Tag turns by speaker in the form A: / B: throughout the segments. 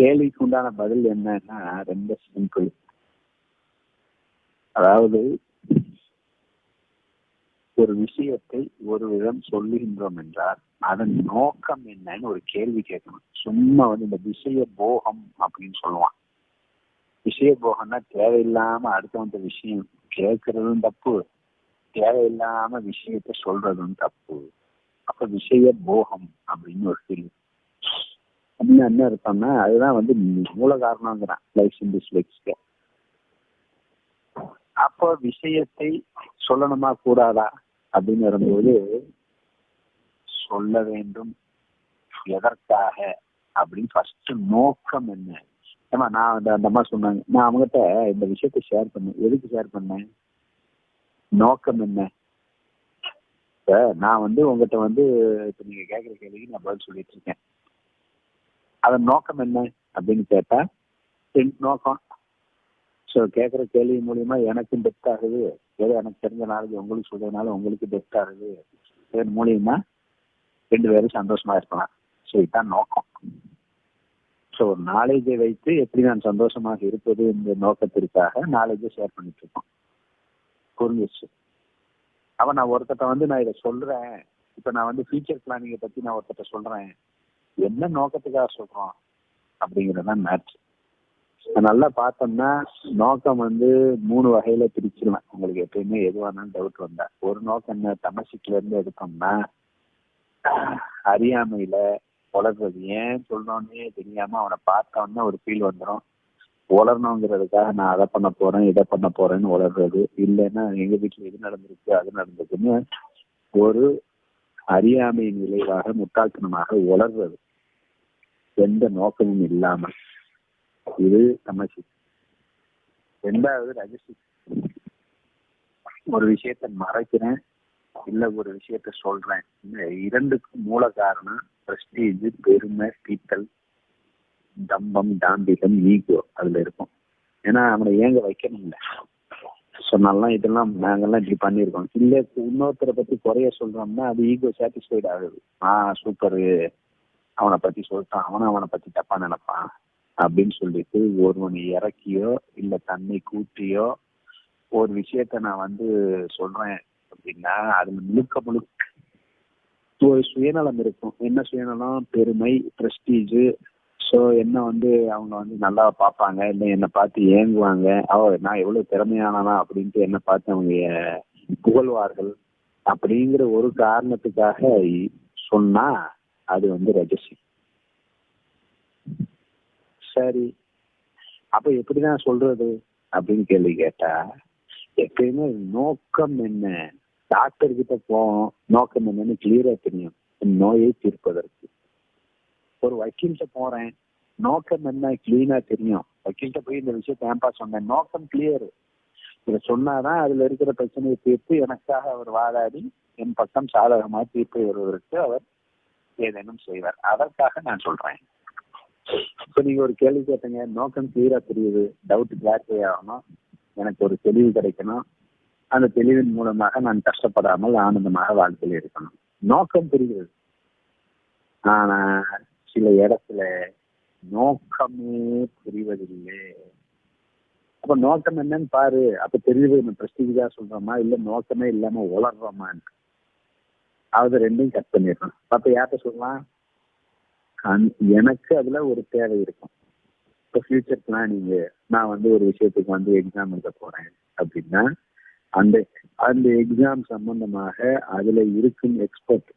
A: கேள்விக்கு உண்டான பதில் என்னன்னா ரொம்ப சிம்பிள். அதாவது ஒரு விஷயத்தை ஒரு விதம் சொல்லுகின்றோம் என்றால் அதன் நோக்கம் என்னன்னு ஒரு கேள்வி கேட்கணும். சும்மா வந்து இந்த விஷய போகம் அப்படின்னு சொல்லுவான். விஷய போகம்னா தேவையில்லாம அடுத்தவங்க விஷயம் கேட்கறதும் தப்பு தேவையில்லாம விஷயத்த சொல்றதும் தப்பு. அப்ப விஷய போகம் அப்படின்னு ஒரு கேள்வி. அப்படின்னு என்ன அர்த்தம்னா அதுதான் வந்து மூல காரணங்கிறான் லைஃப் டிஸ்லைக்ஸ்க்கு அப்போ விஷயத்தை சொல்லணுமா கூடாதா? அப்படின்னு வரும்போது சொல்ல வேண்டும். எதற்காக? அப்படின்னு ஃபர்ஸ்ட் நோக்கம் என்ன? ஏமா நான் அந்த அந்த அம்மா சொன்னாங்க. நான் அவங்ககிட்ட இந்த விஷயத்த ஷேர் பண்ணேன். எதுக்கு ஷேர் பண்ணேன்? நோக்கம் என்ன? இப்ப நான் வந்து உங்ககிட்ட வந்து இப்ப நீங்க கேட்குற கேள்விக்கு நான் பதில் சொல்லிட்டு இருக்கேன். அதன் நோக்கம் என்ன அப்படின்னு கேட்டா என் நோக்கம். ஸோ கேட்குற கேள்வி மூலியமா எனக்கும் டெப்த் ஆகுது. ஏதோ எனக்கு தெரிஞ்ச நாலேஜ் உங்களுக்கு சொல்றதுனால உங்களுக்கு டெப்த் ஆகுது. இதன் மூலியமா ரெண்டு பேரும் சந்தோஷமா இருக்கலாம். ஸோ இதுதான் நோக்கம். ஸோ நாலேஜை வைத்து எப்படி நான் சந்தோஷமாக இருப்பது என்ற நோக்கத்திற்காக நாலேஜை ஷேர் பண்ணிட்டு இருக்கோம். புரிஞ்சிச்சு? அவன் நான் ஒருத்தட்ட வந்து நான் இதை சொல்றேன். இப்போ நான் வந்து ஃபியூச்சர் பிளானிங்கை பத்தி நான் ஒருத்தட்ட சொல்றேன். என்ன நோக்கத்துக்காக சொல்றோம் அப்படிங்கறதுதான் மேட்ச் நல்லா பார்த்தோம்னா நோக்கம் வந்து மூணு வகையில பிரிச்சிருவேன். உங்களுக்கு எப்பயுமே எதுவானாலும் டவுட் வந்தா. ஒரு நோக்கம் என்ன? தமசிக்குல இருந்து எடுத்தோம்னா அறியாமையில வளர்றது ஏன் சொல்றோன்னே தெரியாம அவனை பார்த்தோன்னே ஒரு ஃபீல் வந்துடும் வளரணுங்கிறதுக்காக நான் அதை பண்ண போறேன் இதை பண்ண போறேன்னு வளர்றது இல்லைன்னா எங்க வீட்டுல இது நடந்திருக்கு அது நடந்திருக்குன்னு ஒரு அறியாமையின் விளைவாக முட்டாள்தனமாக உலர்வது. எந்த நோக்கமும் இல்லாமல். இது தமசி ரெண்டாவது ரகசி ஒரு விஷயத்த மறைக்கிறேன் இல்ல ஒரு விஷயத்த சொல்றேன். இந்த இரண்டுக்கும் மூல காரணம் பிரஸ்டீஜ் பெருமை பீத்தல் தம்பம் தாம்பிகம் ஈகோ அதுல இருக்கும். ஏன்னா அவனை ஏங்க வைக்கணும்ல? சொன்னாலாம் இதெல்லாம் நாங்கெல்லாம் இப்படி பண்ணியிருக்கோம். இல்ல இன்னொருத்தரை பத்தி குறைய சொல்றோம்னா அது ஈகோ சாட்டிஸ்ஃபைட் ஆகுது. ஆ சூப்பரு அவனை பத்தி சொல்லிட்டான். அவனும் அவனை பத்தி தப்பா நினைப்பான். அப்படின்னு சொல்லிட்டு ஒருவனை இறக்கியோ இல்ல தன்னை கூட்டியோ ஒரு விஷயத்த நான் வந்து சொல்றேன் அப்படின்னா அது முழுக்க முழுக்க ஒரு சுயநலம் இருக்கும். என்ன சுயநலம்? பெருமை பிரஸ்டீஜ் ஸோ என்ன வந்து அவங்க வந்து நல்லா பார்ப்பாங்க இல்லை என்னை பார்த்து ஏங்குவாங்க அவ நான் எவ்வளவு திறமையானா அப்படின்ட்டு என்னை பார்த்து அவங்க புகழ்வார்கள் அப்படிங்கிற ஒரு காரணத்துக்காக சொன்னா அது வந்து ரஜசி சரி அப்ப எப்படிதான் சொல்றது அப்படின்னு கேள்வி கேட்டா எப்பயுமே நோக்கம் என்ன? டாக்டர் கிட்ட போவோம் நோக்கம் என்னன்னு கிளியரா தெரியும். நோயை தீர்ப்பதற்கு. ஒரு வக்கீல்கிட்ட போறேன். நோக்கம் என்ன? கிளீனா தெரியும். வக்கீல்கிட்ட போய் இந்த விஷயத்த ஏன்பா சொன்னேன்? நோக்கம் கிளியர் இதை சொன்னாதான் அதுல இருக்கிற பிரச்சனையை தீர்த்து எனக்காக அவர் வாதாடி என் பக்கம் சாதகமாக தீர்ப்பு வருவதற்கு அவர் ஏதேனும் செய்வார். அதற்காக நான் சொல்றேன். இப்ப நீங்க ஒரு கேள்வி கேட்டீங்க. நோக்கம் கிளியரா தெரியுது. டவுட் கிளாரிஃபை ஆகணும். எனக்கு ஒரு தெளிவு கிடைக்கணும். அந்த தெளிவின் மூலமாக நான் கஷ்டப்படாமல் ஆனந்தமாக வாழ்க்கையில் இருக்கணும். நோக்கம் தெரிகிறது. ஆனா சில இடத்துல நோக்கமே புரிவதில்லை. அப்ப நோக்கம் என்னன்னு பாரு. அப்ப தெரியுது நம்ம பிரஸ்டீஜா சொல்றோமா இல்ல நோக்கமே இல்லாம உளர்றோமான்னு அது ரெண்டையும் கட் பண்ணிடுறோம் அப்ப யார்கிட்ட சொல்லலாம்? எனக்கு அதுல ஒரு தேவை இருக்கும். இப்போ ஃபியூச்சர் பிளானிங் நான் வந்து ஒரு விஷயத்துக்கு வந்து எக்ஸாம் எழுத போறேன் அப்படின்னா அந்த அந்த எக்ஸாம் சம்பந்தமாக அதுல இருக்கும் எக்ஸ்பர்ட்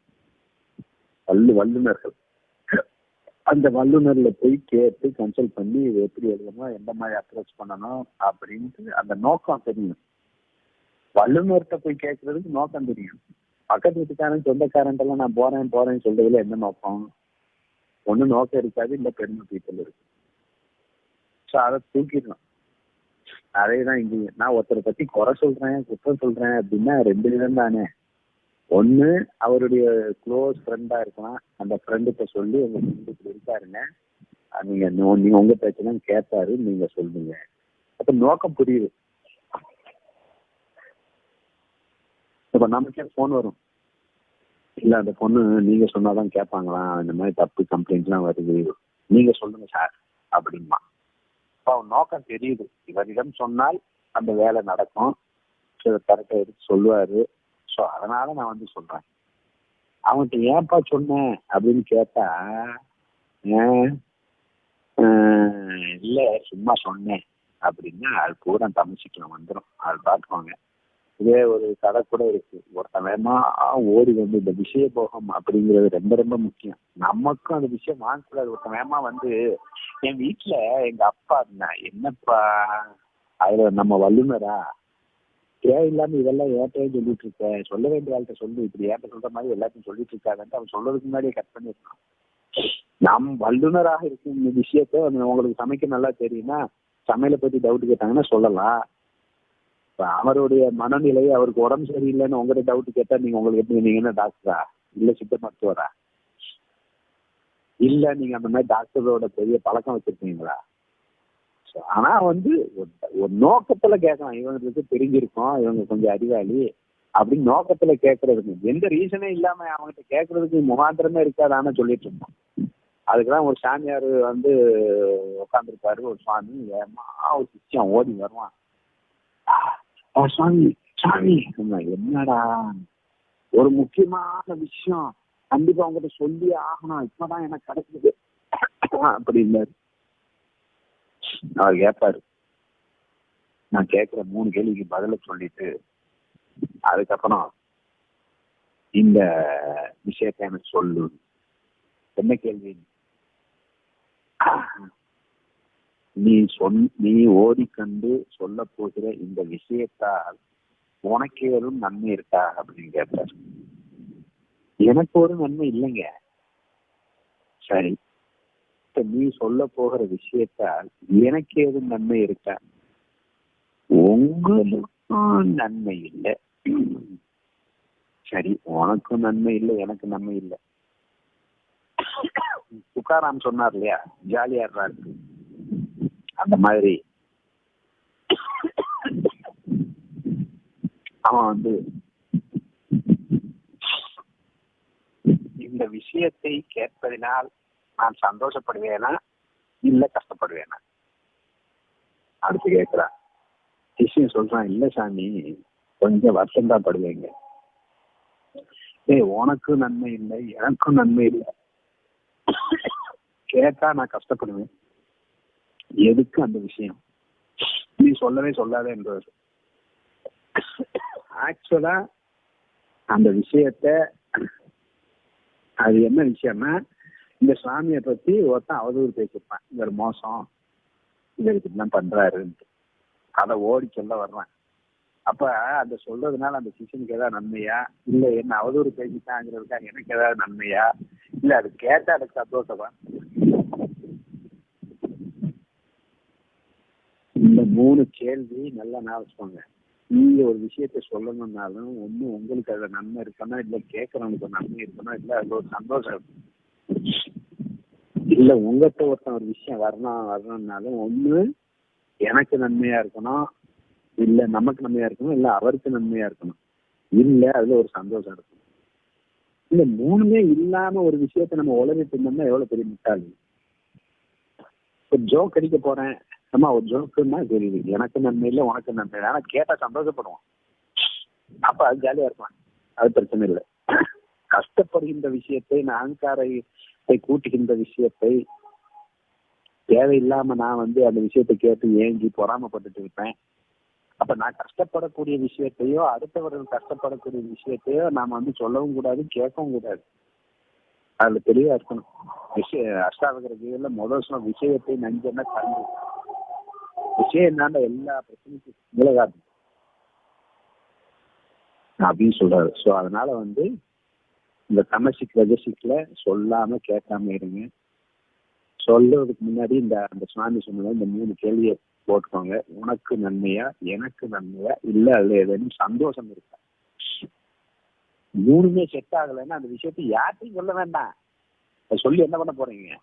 A: வல்லு வல்லுநர்கள். அந்த வல்லுநர்ல போய் கேட்டு கன்சல்ட் பண்ணி இது எப்படி எழுதணும் எந்த மாதிரி அப்ரோச் பண்ணணும் அப்படின்ட்டு அந்த நோக்கம் தெரியும். வல்லுநர்கிட்ட போய் கேட்கறதுக்கு நோக்கம் தெரியும். பக்கத்து வீட்டுக்காரன் சொந்தக்காரன் எல்லாம் நான் போறேன் போறேன்னு சொல்றதுல என்ன நோக்கம்? ஒண்ணு நோக்கம் இருக்காது இல்ல பெருமை பீத்தல் இருக்கு. ஸோ அதை தூக்கிடலாம் அதே தான் இங்கேயும். நான் ஒருத்தரை பத்தி குறை சொல்றேன் குற்றம் சொல்றேன் அப்படின்னா ரெண்டு விதம் தானே. ஒண்ணு அவருடைய க்ளோஸ் ஃப்ரெண்டா இருக்கலாம். அந்த ஃப்ரெண்டுகிட்ட சொல்லி உங்க ஃப்ரெண்டு இப்படி இருக்காருங்க. நீங்க நீங்க உங்க பிரச்சனை கேட்பாரு நீங்க சொல்லுங்க. அப்ப நோக்கம் புரியுது. இப்ப நமக்கே போன் வரும். இல்ல அந்த பொண்ணு நீங்க சொன்னாதான் கேட்பாங்களா? இந்த மாதிரி தப்பு கம்ப்ளைண்ட் எல்லாம் வருது. நீங்க சொல்லுங்க சார் அப்படின்மா இப்ப அவன் நோக்கம் தெரியுது. இவரிடம் சொன்னால் அந்த வேலை நடக்கும். கரெக்டாக எடுத்து சொல்லுவாரு. ஸோ அதனால நான் வந்து சொல்றேன். அவன்கிட்ட ஏன்பா சொன்னேன்? அப்படின்னு கேட்டா இல்ல சும்மா சொன்னேன். அப்படின்னா அது பூரா தமிழ்ச்சிக்கலாம் வந்துடும் அது பார்த்துக்கோங்க. இதே ஒரு கதை கூட இருக்கு. ஒருத்தன் வேமா ஓடி வந்து இந்த விஷய போகம் அப்படிங்கிறது ரொம்ப ரொம்ப முக்கியம். நமக்கும் அந்த விஷயம் வாங்கக்கூடாது. ஒருத்தன் வேமா வந்து என் வீட்டுல எங்க அப்பா இருந்தான் என்னப்பா அதுல நம்ம வல்லுநரா? தேவையில்லாம இதெல்லாம் ஏட்டையும் சொல்லிட்டு இருக்க. சொல்ல வேண்டிய ஆள்கிட்ட சொல்லு. இப்படி ஏற்ற சொல்ற மாதிரி எல்லாத்தையும் சொல்லிட்டு இருக்காங்கன்ட்டு அவன் சொல்றதுக்கு முன்னாடியே கட் பண்ணிருக்கான் நாம் வல்லுநராக இருக்கும் இந்த விஷயத்த உங்களுக்கு சமைக்க நல்லா தெரியும்னா சமையலை பத்தி டவுட் கேட்டாங்கன்னா சொல்லலாம். அவருடைய மனநிலை அவருக்கு உடம்பு சரியில்லைன்னு உங்கள்கிட்ட டவுட் கேட்டா நீங்க உங்களுக்கு எப்படி நீங்க என்ன டாக்டரா இல்ல சித்த மருத்துவரா? இல்ல நீங்க அந்த மாதிரி டாக்டரோட பெரிய பழக்கம் வச்சிருக்கீங்களா? ஆனா வந்து ஒரு நோக்கத்துல கேட்கலாம். இவங்களுக்கு தெரிஞ்சிருக்கும் இவங்க கொஞ்சம் அறிவாளி அப்படின்னு நோக்கத்துல கேட்கறதுக்கு எந்த ரீசனே இல்லாம அவங்ககிட்ட கேட்கறதுக்கு முகாந்திரமே இருக்காதான்னு சொல்லிட்டு இருந்தோம். அதுக்கெல்லாம் ஒரு சாமியார் வந்து உட்காந்துருப்பாரு ஒரு சுவாமி ஏமா ஒரு சிஷ்யம் ஓடி வருவான். சுவாமி சாமி என்னடா? ஒரு முக்கியமான விஷயம். கண்டிப்பா உங்ககிட்ட சொல்லி ஆகணும். இப்பதான் எனக்கு கிடைச்சது அப்படி இருந்தாரு அவர் கேட்பாரு நான் கேட்கிற மூணு கேள்விக்கு பதில சொல்லிட்டு அதுக்கப்புறம் இந்த விஷயத்த எனக்கு சொல்லு. என்ன கேள்வி? நீ சொன் நீ ஓடிக்கண்டு சொல்ல போகிற இந்த விஷயத்தால் உனக்கு ஏதும் நன்மை இருக்கா? அப்படின்னு கேட்டார். எனக்கு ஒரு நன்மை இல்லைங்க. சரி. இப்ப நீ சொல்ல போகிற விஷயத்தால் எனக்கு ஏதும் நன்மை இருக்கா? உங்களுக்கும் நன்மை இல்லை. சரி உனக்கும் நன்மை இல்லை எனக்கு நன்மை இல்லை. துக்காராம் சொன்னார் இல்லையா? ஜாலியா இருக்கு அந்த மாதிரி. அவன் வந்து இந்த விஷயத்தை கேட்பதினால் நான் சந்தோஷப்படுவேனா? இல்ல கஷ்டப்படுவேனா? அடுத்து கேட்கிறான் விஷயம் சொல்றான் இல்ல சாமி கொஞ்சம் வருஷம் தான் படுவீங்க. ஏய் உனக்கும் நன்மை இல்லை எனக்கும் நன்மை இல்லை. கேட்டா நான் கஷ்டப்படுவேன். எதுக்கு அந்த விஷயம்? நீ சொல்லவே சொல்லாத என்றவர் ஆக்சுவலா அந்த விஷயத்த அது என்ன விஷயம்னா இந்த சுவாமியை பத்தி ஒருத்தன் அவதூறு பேசியிருப்பான். இவர் மோசம். இவர் இப்படிலாம் பண்றாருன்ட்டு. அதை ஓடி சொல்ல வர்றான். அப்ப அந்த சொல்றதுனால அந்த சிஷனுக்கு ஏதாவது நன்மையா? இல்ல என்ன அவதூறு பேசிட்டாங்கிறதுக்காக எனக்கு ஏதாவது நன்மையா? இல்ல அது கேட்டா எனக்கு சந்தோஷமா? இந்த மூணு கேள்வி நல்லா ஞாபகம் நீங்க ஒரு விஷயத்த சொல்லணும்னாலும் ஒண்ணு உங்களுக்கு அதுல நன்மை இருக்கணும் இல்ல கேட்கறவனுக்கு நன்மை இருக்கணும் இல்ல அதுல ஒரு சந்தோஷம். இருக்கும் இல்ல உங்ககிட்ட ஒருத்தன் ஒரு விஷயம் வரணும் வரணும்னாலும் ஒண்ணு எனக்கு நன்மையா இருக்கணும் இல்ல நமக்கு நன்மையா இருக்கணும் இல்ல அவருக்கு நன்மையா இருக்கணும். இல்ல அதுல ஒரு சந்தோஷம் இருக்கும் இல்ல மூணுமே இல்லாம ஒரு விஷயத்த நம்ம உலகிட்டு இருந்தோம்னா எவ்வளவு பெரிய முட்டாளி? ஒரு ஜோக் அடிக்க போறேன். அம்மா ஒரு ஜோக்குன்னா தெரியுது. எனக்கு நன்மை இல்லை உனக்கு நன்மை இல்லை. ஆனா கேட்டா சந்தோஷப்படுவான். அப்ப அது ஜாலியா இருப்பான். அது பிரச்சனை இல்லை. கஷ்டப்படுகின்ற விஷயத்தை நான் அகங்காரத்தை கூட்டுகின்ற விஷயத்தை தேவையில்லாம நான் வந்து அந்த விஷயத்தை கேட்டு ஏங்கி பொறாமப்பட்டுட்டு இருப்பேன். அப்ப நான் கஷ்டப்படக்கூடிய விஷயத்தையோ அடுத்தவர்கள் கஷ்டப்படக்கூடிய விஷயத்தையோ நாம வந்து சொல்லவும் கூடாது கேட்கவும் கூடாது. அதுல தெளிவா இருக்கணும். விஷய அஷ்டாவகர கீழ முதல் சொன்ன விஷயத்தை நஞ்சன்னா கண்டு? விஷயம் என்னன்னா எல்லா பிரச்சனைக்கும் மூலகாரணம். அப்படின்னு சொல்றாரு. ஸோ அதனால வந்து இந்த தமசிக் ரஜசிக்ல சொல்லாம கேட்காம இருங்க. சொல்றதுக்கு முன்னாடி இந்த அந்த சுவாமி சொன்னது இந்த மூணு கேள்வியை போட்டுக்கோங்க. உனக்கு நன்மையா எனக்கு நன்மையா இல்ல அதுல ஏதேனும் சந்தோஷம் இருக்கா? மூணுமே செட் ஆகலைன்னா அந்த விஷயத்தை யார்ட்டையும் சொல்ல வேண்டாம். சொல்லி என்ன பண்ண போறீங்க?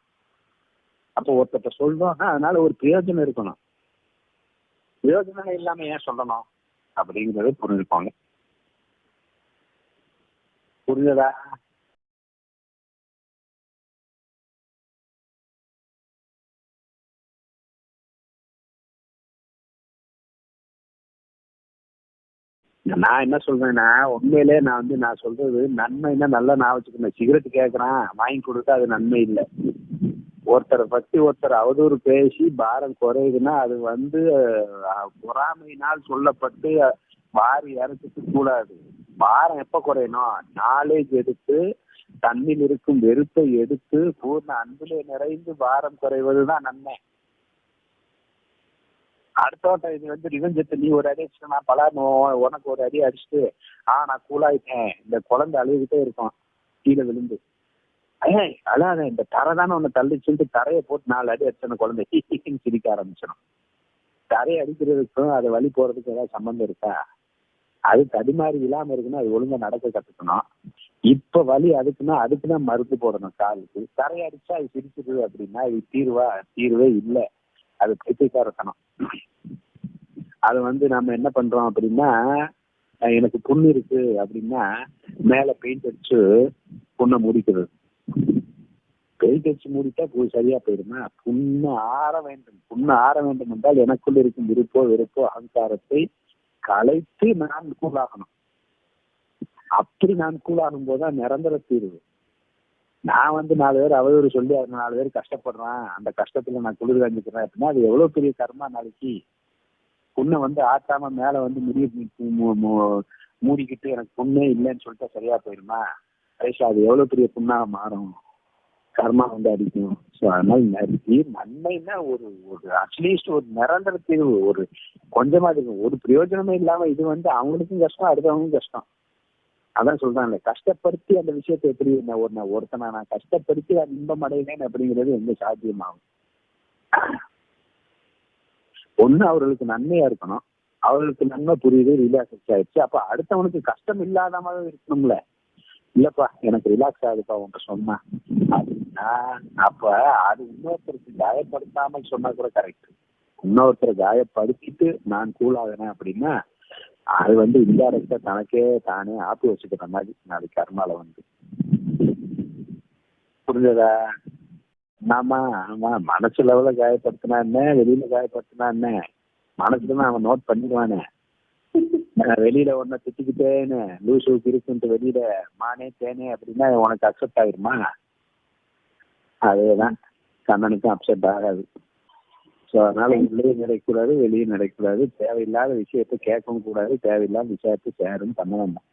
A: அப்போ ஒருத்தட்ட சொல்றோம் அதனால ஒரு பிரயோஜனம் இருக்கணும். பிரயோஜனம் இல்லாம ஏன் சொல்லணும்? அப்படிங்கறத புரிஞ்சுக்கோங்க. புரிஞ்சதா? நான் என்ன சொல்றேன்னா உண்மையிலே நான் வந்து நான் சொல்றது நன்மைன்னா நல்லா நான் வச்சுக்கணும். சிகரெட் கேட்கறான் வாங்கி கொடுத்தா அது நன்மை இல்லை. ஒருத்தரை பத்தி ஒருத்தர் அவதூறு பேசி பாரம் குறையுதுன்னா அது வந்து பொறாமையினால் சொல்லப்பட்டு வாரி இறச்சிட்டு கூடாது. பாரம் எப்ப குறையணும் நாலேஜ் எடுத்து தன்னில் இருக்கும் வெறுப்பை எடுத்து பூர்ண அன்பிலே நிறைந்து பாரம் குறைவதுதான் நன்மை. அடுத்தவட்ட இது வந்து ரிவெஞ்சத்தை நீ ஒரு அடி அடிச்சுட்டு நான் பல உனக்கு ஒரு அடி அடிச்சுட்டு ஆஹ் நான் கூலாயிட்டேன் இந்த குழந்தை அழுதுகிட்டே இருக்கும் கீழே விழுந்து. ஏய் அழாத இந்த தரை தானே தள்ளி சொல்லிட்டு தரையை போட்டு நாலு அடி அடிச்சன குழந்தை. சிரிக்க ஆரம்பிச்சிடும். தரையை அடிக்கிறதுக்கும் அது வழி போறதுக்கு ஏதாவது சம்பந்தம் இருக்கா? அது தடுமாறி இல்லாம இருக்குன்னா அது ஒழுங்கா நடக்க கத்துக்கணும். இப்ப வலி அதுக்குன்னா அதுக்குன்னா மருந்து போடணும் காலுக்கு. கரையடிச்சா அது சிரிச்சிருது அப்படின்னா இது தீர்வா? தீர்வே இல்லை. அது பைத்தியக்காரத்தனம் அது வந்து நம்ம என்ன பண்றோம் அப்படின்னா எனக்கு புண்ணு இருக்கு அப்படின்னா மேல பெயிண்ட் அடிச்சு புண்ணை மூடிக்கிறது பெயிண்ட் அடிச்சு மூடிட்டா புது சரியா போயிடுமா? புண்ணு ஆற வேண்டும். புண்ணு ஆற வேண்டும் என்றால் எனக்குள்ள இருக்கும் விருப்போ வெறுப்போ அகங்காரத்தை கலைத்து நான் கூலாகணும் அப்படி நான் கூலாகும் போதுதான் நிரந்தர தீர்வு. நான் வந்து நாலு பேர் அவதூறு சொல்லி அது நாலு பேர் கஷ்டப்படுறான். அந்த கஷ்டத்துல நான் குளிர் காஞ்சிக்கிறேன் அப்படின்னா அது எவ்வளவு பெரிய கர்மா நாளைக்கு? புண்ணை வந்து ஆட்டாம மேல வந்து முடிய மூடிக்கிட்டு எனக்கு புண்ணே இல்லைன்னு சொல்லிட்டு சரியா போயிருமா? கடைசி அது எவ்வளவு பெரிய புண்ணாக மாறும்? கர்மா வந்து அடிக்கும் ஸோ அதனால நிறைய நன்மைன்னா ஒரு ஒரு அட்லீஸ்ட் ஒரு நிரந்தர தீர்வு ஒரு கொஞ்சமா இருக்கும் ஒரு பிரயோஜனமே இல்லாம இது வந்து அவங்களுக்கும் கஷ்டம் அடுத்தவங்களுக்கும் கஷ்டம். அதான் சொல்றாங்கல்ல கஷ்டப்படுத்தி அந்த விஷயத்தை எப்படி என்ன ஒரு நான் ஒருத்தனை நான் கஷ்டப்படுத்தி அது இன்பம் அடையினேன் அப்படிங்கிறது எங்க சாத்தியமாகும்? ஒண்ணு அவர்களுக்கு நன்மையா இருக்கணும். அவர்களுக்கு நன்மை புரியுது ரிலாக்ஸ் ஆயிடுச்சு. அப்ப அடுத்தவனுக்கு கஷ்டம் இல்லாத மாதிரி இருக்கணும்ல. இல்லப்பா எனக்கு ரிலாக்ஸ் ஆகுதுப்பா உன்கிட்ட சொன்னா. அப்படின்னா அப்ப அது இன்னொருத்தருக்கு காயப்படுத்தாமல் சொன்னா கூட கரெக்ட் இன்னொருத்தரை காயப்படுத்திட்டு நான் கூல் அப்படின்னா அது வந்து இன்டைரக்டா தனக்கே தானே ஆப்பி வச்சுக்கிற மாதிரி அது கர்மால வந்து. புரிஞ்சதா? ஆமா ஆமா மனசு லெவல காயப்படுத்தினா என்ன வெளியில காயப்படுத்தினா என்ன மனசுல அவன் நோட் பண்ணிடுவானே. வெளியில ஒன்ன திட்டிக்கிட்டேன்னு லூசு இருக்குன்ட்டு வெளியில மானே தேனே அப்படின்னா உனக்கு அக்செப்ட் ஆயிருமா? அதேதான். கண்ணனுக்கும் அப்செட் ஆகாது. ஸோ அதனால உள்ளே நடக்கக்கூடாது வெளியே நடக்கக்கூடாது தேவையில்லாத விஷயத்த கேட்கவும் கூடாது. தேவையில்லாத விஷயத்த சேரும் பண்ண வேண்டாம்.